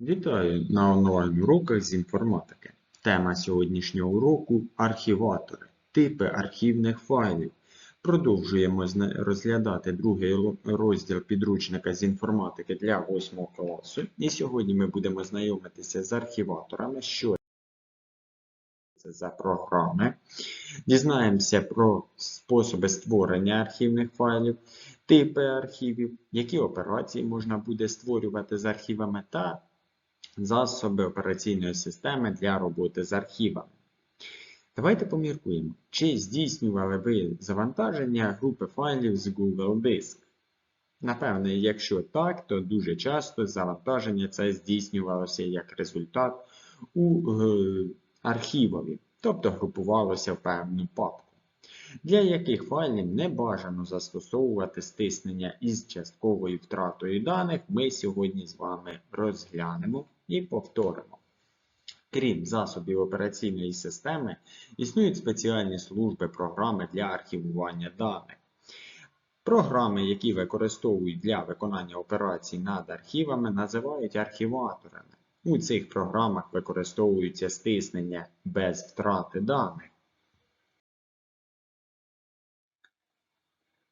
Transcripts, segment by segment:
Вітаю на онлайн-уроках з інформатики. Тема сьогоднішнього уроку архіватори, типи архівних файлів. Продовжуємо розглядати другий розділ підручника з інформатики для 8 класу. І сьогодні ми будемо знайомитися з архіваторами, що це за програми. Дізнаємося про способи створення архівних файлів, типи архівів, які операції можна буде створювати з архівами та засоби операційної системи для роботи з архівами. Давайте поміркуємо, чи здійснювали ви завантаження групи файлів з Google Диск. Напевне, якщо так, то дуже часто завантаження це здійснювалося як результат у е, архівові, тобто групувалося в певну папку. Для яких файлів не бажано застосовувати стиснення із частковою втратою даних, ми сьогодні з вами розглянемо і повторимо. Крім засобів операційної системи, існують спеціальні служби програми для архівування даних. Програми, які використовують для виконання операцій над архівами, називають архіваторами. У цих програмах використовується стиснення без втрати даних.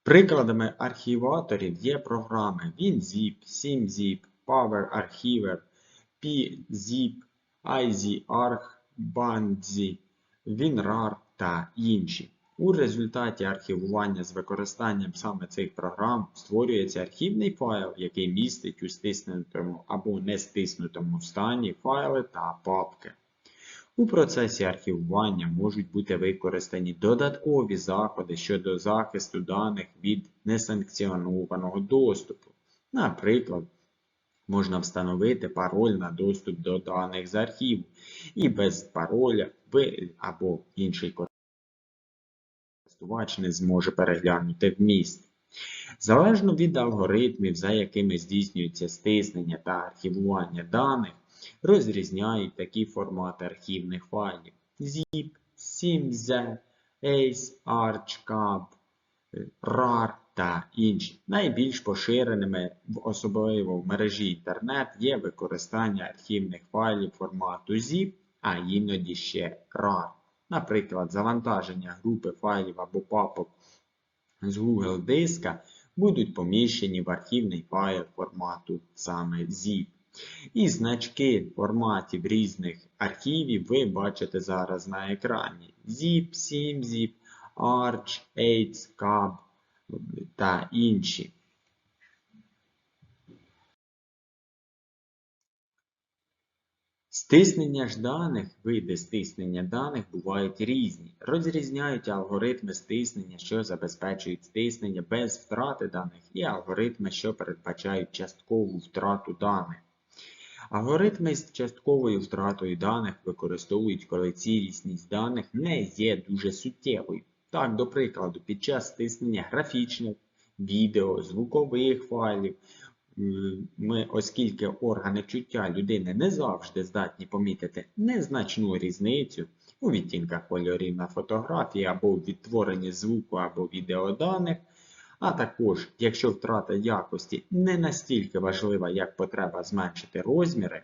Прикладами архіваторів є програми WinZip, SimZip, PowerArchiver, PZip, IZArch, BandZip, WinRAR та інші. У результаті архівування з використанням саме цих програм створюється архівний файл, який містить у стиснутому або не стиснутому стані файли та папки. У процесі архівування можуть бути використані додаткові заходи щодо захисту даних від несанкціонованого доступу. Наприклад, можна встановити пароль на доступ до даних з архіву, і без пароля ви або інший користувач не зможе переглянути вміст. Залежно від алгоритмів, за якими здійснюється стиснення та архівування даних, розрізняють такі формати архівних файлів ZIP, SIMZ, ACE, ArchCAB, RAR та інші. Найбільш поширеними, особливо в мережі інтернет, є використання архівних файлів формату ZIP, а іноді ще RAR. Наприклад, завантаження групи файлів або папок з Google диска будуть поміщені в архівний файл формату саме ZIP. І значки форматів різних архівів ви бачите зараз на екрані. ZIP, SIMZIP, ARCH, AIDS, CAB та інші. Стиснення ж даних, види стиснення даних бувають різні. Розрізняють алгоритми стиснення, що забезпечують стиснення без втрати даних, і алгоритми, що передбачають часткову втрату даних. Алгоритми з частковою втратою даних використовують, коли цілісність даних не є дуже суттєвою. Так, до прикладу, під час стиснення графічних, відео, звукових файлів, ми, оскільки органи чуття людини не завжди здатні помітити незначну різницю у відтінках кольорів на фотографії або у відтворенні звуку або відеоданих, а також, якщо втрата якості не настільки важлива, як потреба зменшити розміри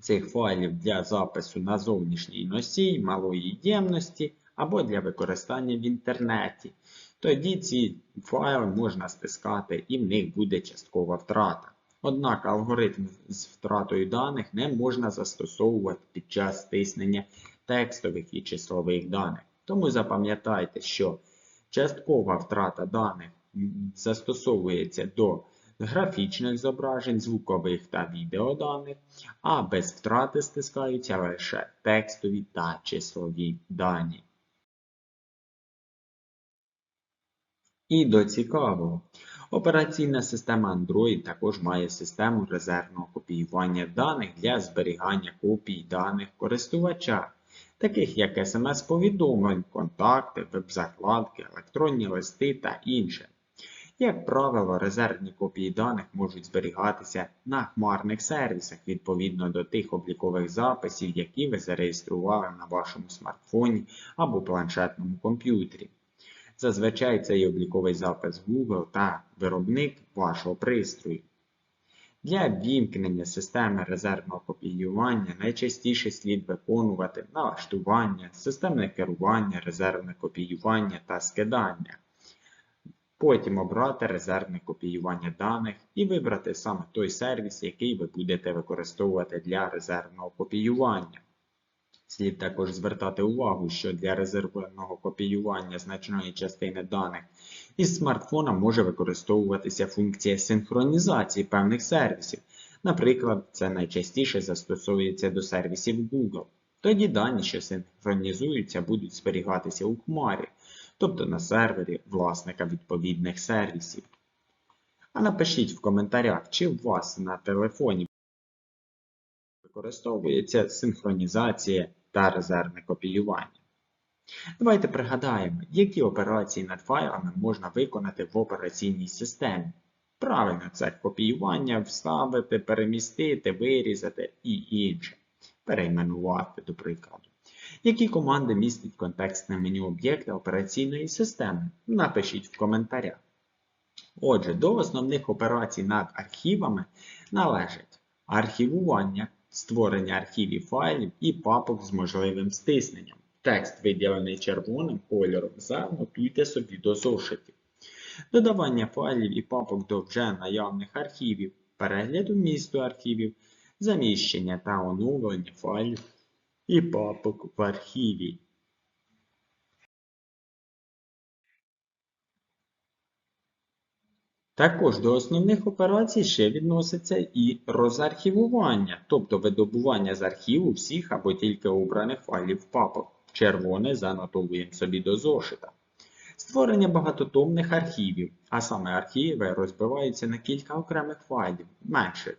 цих файлів для запису на зовнішній носій малої ємності або для використання в інтернеті, тоді ці файли можна стискати і в них буде часткова втрата. Однак алгоритм з втратою даних не можна застосовувати під час стиснення текстових і числових даних. Тому запам'ятайте, що часткова втрата даних застосовується до графічних зображень, звукових та відеоданих, а без втрати стискаються лише текстові та числові дані. І до цікавого. Операційна система Android також має систему резервного копіювання даних для зберігання копій даних користувача, таких як смс-повідомлень, контакти, веб-закладки, електронні листи та інше. Як правило, резервні копії даних можуть зберігатися на хмарних сервісах відповідно до тих облікових записів, які ви зареєстрували на вашому смартфоні або планшетному комп'ютері. Зазвичай це є обліковий запис Google та виробник вашого пристрою. Для ввімкнення системи резервного копіювання найчастіше слід виконувати налаштування, системне керування, резервне копіювання та скидання. Потім обрати резервне копіювання даних і вибрати саме той сервіс, який ви будете використовувати для резервного копіювання. Слід також звертати увагу, що для резервного копіювання значної частини даних із смартфона може використовуватися функція синхронізації певних сервісів. Наприклад, це найчастіше застосовується до сервісів Google. Тоді дані, що синхронізуються, будуть зберігатися у хмарі, тобто на сервері власника відповідних сервісів. А напишіть в коментарях, чи у вас на телефоні використовується синхронізація та резервне копіювання. Давайте пригадаємо, які операції над файлами можна виконати в операційній системі. Правильно, це копіювання, вставити, перемістити, вирізати і інше. Перейменувати, до прикладу. Які команди містить контекстне меню об'єкта операційної системи? Напишіть в коментарях. Отже, до основних операцій над архівами належать архівування, створення архівів файлів і папок з можливим стисненням. Текст, виділений червоним кольором, занотуйте собі до зошитів. Додавання файлів і папок до вже наявних архівів, перегляд місту архівів, заміщення та оновлення файлів і папок в архіві. Також до основних операцій ще відноситься і розархівування, тобто видобування з архіву всіх або тільки обраних файлів папок. Червоне занотовуємо собі до зошита. Створення багатотомних архівів, а саме архіви розбиваються на кілька окремих файлів, менших,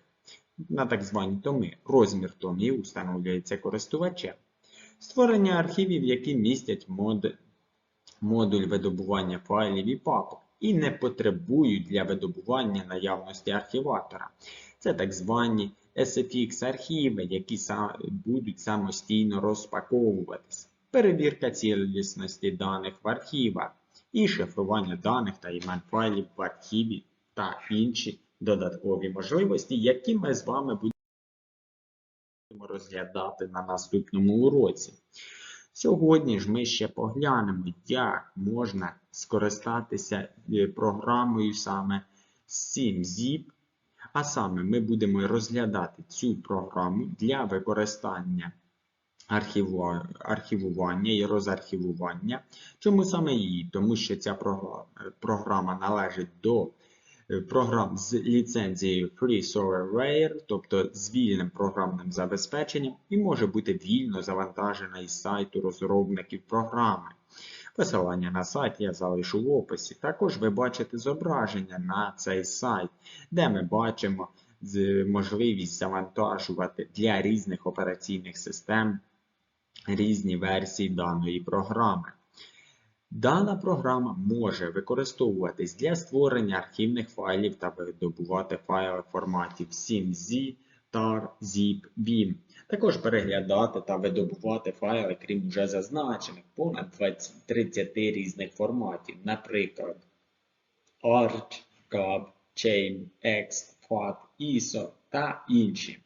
на так звані томи. Розмір томів встановлюється користувачем. Створення архівів, які містять мод... модуль видобування файлів і папок і не потребують для видобування наявності архіватора. Це так звані SFX архіви, які будуть самостійно розпаковуватися. Перевірка цілісності даних в архівах і шифрування даних та імен файлів в архіві та інші додаткові можливості, які ми з вами будемо розглядати на наступному уроці. Сьогодні ж ми ще поглянемо, як можна скористатися е, програмою саме SimZip. А саме ми будемо розглядати цю програму для використання архівування і розархівування. Чому саме її? Тому що ця програма належить до е, програм з ліцензією Free Software, тобто з вільним програмним забезпеченням, і може бути вільно завантажена із сайту розробників програми. Посилання на сайт я залишу в описі. Також ви бачите зображення на цей сайт, де ми бачимо можливість завантажувати для різних операційних систем різні версії даної програми. Дана програма може використовуватись для створення архівних файлів та видобувати файли форматів SIMZ, TAR, ZIP, BIM. Також переглядати та видобувати файли, крім вже зазначених, понад 20, 30 різних форматів, наприклад, ARCH, CAB, Chain, EXT, FAT, ISO та інші.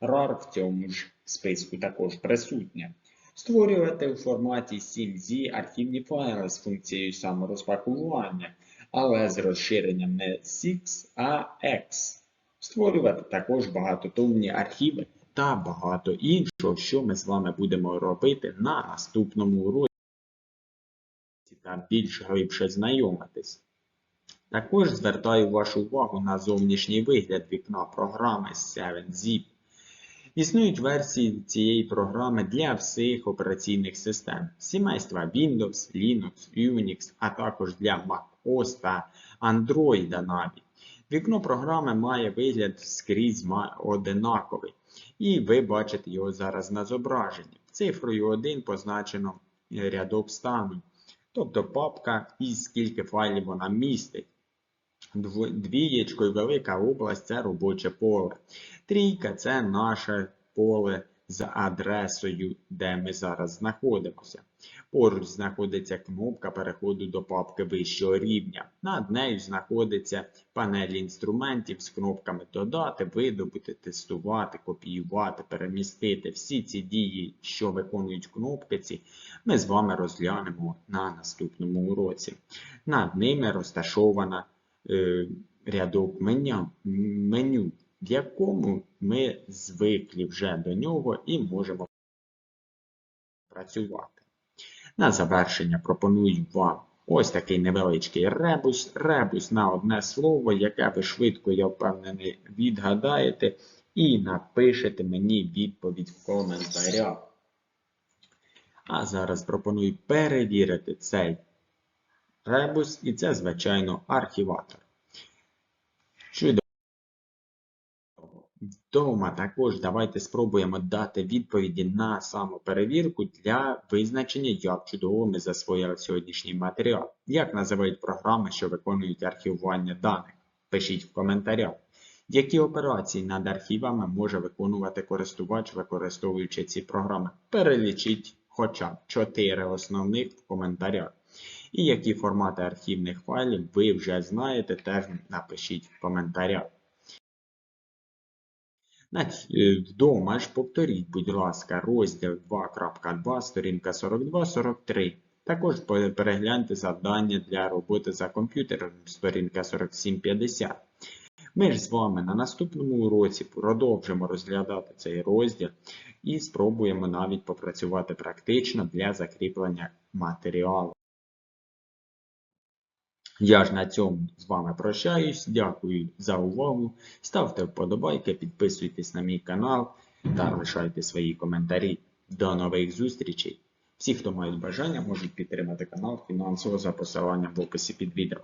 RAR в цьому ж списку також присутня. Створювати у форматі SIMZ архівні файли з функцією саморозпакування, але з розширенням не SIX, а X. Створювати також багатотомні архіви та багато іншого, що ми з вами будемо робити на наступному уроці та більш глибше знайомитись. Також звертаю вашу увагу на зовнішній вигляд вікна програми 7zip. Існують версії цієї програми для всіх операційних систем сімейства Windows, Linux, Unix, а також для MacOS та Android навіть. Вікно програми має вигляд скрізь одинаковий. І ви бачите його зараз на зображенні. Цифрою 1 позначено рядок стану. Тобто папка і скільки файлів вона містить. Двієчкою велика область це робоче поле. Трійка це наше поле з адресою, де ми зараз знаходимося. Поруч знаходиться кнопка переходу до папки вищого рівня. Над нею знаходиться панель інструментів з кнопками Додати, видобути, тестувати, копіювати, перемістити. Всі ці дії, що виконують кнопки, ми з вами розглянемо на наступному уроці. Над ними розташована е, рядок меню, меню, в якому ми звикли вже до нього і можемо працювати. На завершення пропоную вам ось такий невеличкий ребус. Ребус на одне слово, яке ви швидко, я впевнений, відгадаєте і напишете мені відповідь в коментарях. А зараз пропоную перевірити цей ребус, і це, звичайно, архіватор. Вдома також давайте спробуємо дати відповіді на самоперевірку для визначення, як чудово ми засвоїли сьогоднішній матеріал. Як називають програми, що виконують архівування даних? Пишіть в коментарях. Які операції над архівами може виконувати користувач, використовуючи ці програми? Перелічіть хоча б 4 основних в коментарях. І які формати архівних файлів ви вже знаєте, теж напишіть в коментарях. Е, Вдома ж повторіть, будь ласка, розділ 2.2, сторінка 42-43. Також перегляньте завдання для роботи за комп'ютером, сторінка 47-50. Ми ж з вами на наступному уроці продовжимо розглядати цей розділ і спробуємо навіть попрацювати практично для закріплення матеріалу. Я ж на цьому з вами прощаюсь. Дякую за увагу. Ставте вподобайки, підписуйтесь на мій канал та лишайте свої коментарі. До нових зустрічей! Всі, хто мають бажання, можуть підтримати канал фінансово за посиланням в описі під відео.